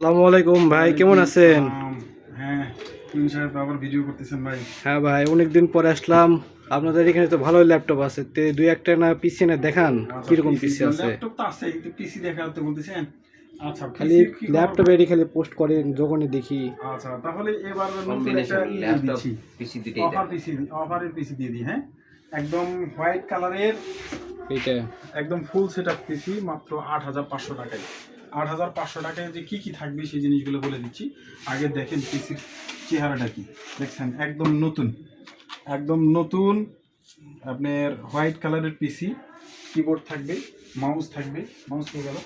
আসসালামু আলাইকুম ভাই কেমন আছেন? হ্যাঁ সাহেব আবার ভিডিও করতেছেন ভাই। হ্যাঁ ভাই অনেকদিন পরে আসলাম। আপনাদের এখানে তো ভালোই ল্যাপটপ আছে। তে দুই একটা না পিসি না দেখান কীরকম পিসি আছে? ল্যাপটপ তো আছে কিন্তু পিসি দেখাতে বলতেছেন। আচ্ছা খালি খালি পোস্ট করেন যখনই দেখি। আচ্ছা তাহলে এবার নতুন একটা ল্যাপটপ পিসি দুটেই অফার পিসি অফারের পিসি দিয়ে দিই হ্যাঁ? একদম হোয়াইট কালারের এইটা। একদম ফুল সেটআপ পিসি মাত্র আট হাজার পাঁচশো টাকায়। আট হাজার পাঁচশো টাকায় যে কী কী থাকবে সেই জিনিসগুলো বলে দিচ্ছি। আগে দেখেন পিসির চেহারাটা কি। দেখছেন? একদম নতুন। একদম নতুন আপনার হোয়াইট কালারের পিসি কিবোর্ড থাকবে মাউস থাকবে। মাউস হয়ে গেল।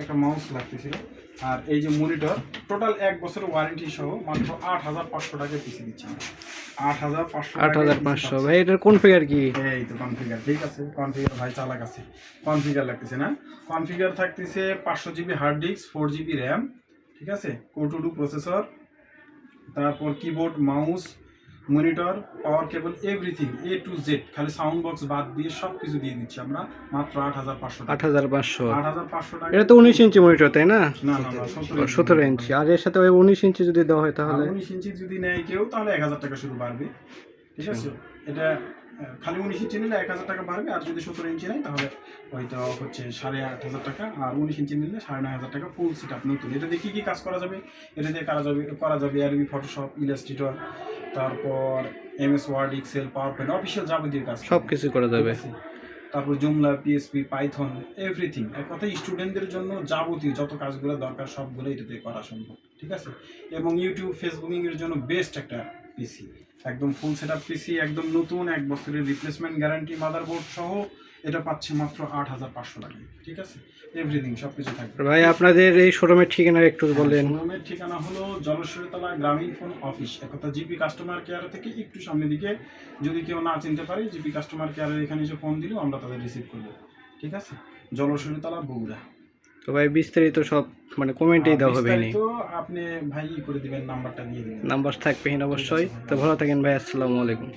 একটা মাউস লাগতেছিল। আর এই যে মনিটর টোটাল এক বছরের ওয়ারেন্টি সহ মাত্র আট হাজার পাঁচশো টাকায় পিসি দিচ্ছে আট হাজার পাঁচশো আট হাজার পাঁচশো। ভাই এটার কোন ফিগার কি? এই তো কনফিগার ঠিক আছে। কনফিগার ভাই চালাক আছে। কনফিগার লাগতেছে না। কনফিগার থাকতেছে পাঁচশো GB hard disk four GB RAM ঠিক আছে? কোটু টু প্রসেসর তারপর keyboard mouse monitor power cable everything A to Z খালি সাউন্ড বক্স বাদ দিয়ে সব কিছু দিয়ে দিচ্ছি আমরা মাত্র আট হাজার পাঁচশো আট হাজার পাঁচশো। আট হাজার পাঁচশো টাকা। এটা তো উনিশ ইঞ্চি মনিটর তাই না? না না সতেরো ইঞ্চি। আর এর সাথে ওই উনিশ ইঞ্চি যদি দেওয়া হয় তাহলে? উনিশ ইঞ্চি যদি নেয় কেউ তাহলে এক হাজার টাকা শুধু বাড়বে। ঠিক আছে? এটা খালি উনিশ ইঞ্চি নিলে এক হাজার টাকা বাড়বে আর যদি সতেরো ইঞ্চি নেয় তাহলে হয়তো হচ্ছে সাড়ে আট হাজার টাকা আর উনিশ ইঞ্চি নিলে সাড়ে নয় হাজার টাকা ফুল সেট আপ নতুন। এটা দিয়ে কী কী কাজ করা যাবে? এটা দিয়ে করা যাবে করা যাবে আরবি ফটোশপ ইলাস্ট্রেটর তারপর M S Word Excel PowerPoint official যাবতীয় কাজ সব কিছু করা যাবে। ঠিক তারপর জুমলা পিএসপি পাইথন এভরিথিং এক কথায় স্টুডেন্টদের জন্য যাবতীয় যত কাজগুলো দরকার সবগুলো এটাতে করা সম্ভব ঠিক আছে? এবং ইউটিউব ফেসবুকিং এর জন্য বেস্ট একটা পিসি একদম ফুল সেট আপ পিসি একদম নতুন এক বছরের রিপ্লেসমেন্ট গ্যারান্টি মাদারবোর্ড সহ এটা পাচ্ছে মাত্র আট হাজার পাঁচশো টাকা। ঠিক আছে? এভরিথিং সব কিছু থাকবে। ভাই আপনাদের এই শোরুমের ঠিকানা একটু বললেন শোরুমের ঠিকানা হলো জলশ্বরীতলা গ্রামীণ ফোন অফিস। একথা জিপি কাস্টমার কেয়ার থেকে একটু সামনের দিকে। যদি কেউ না চিনতে পারে জিপি কাস্টমার কেয়ারের এখানে এসে ফোন দিলেও আমরা তাদের রিসিভ করব। ঠিক আছে? জলশ্বরীতলা বগুড়া। তো ভাই বিস্তারিত সব মানে কমেন্টেই দেওয়া হবে নি তো আপনি ভাই করে দিবেন নাম্বারটা দিয়ে দিবেন। নাম্বার থাকবে অবশ্যই। তো ভালো থাকেন ভাই আসসালামু আলাইকুম।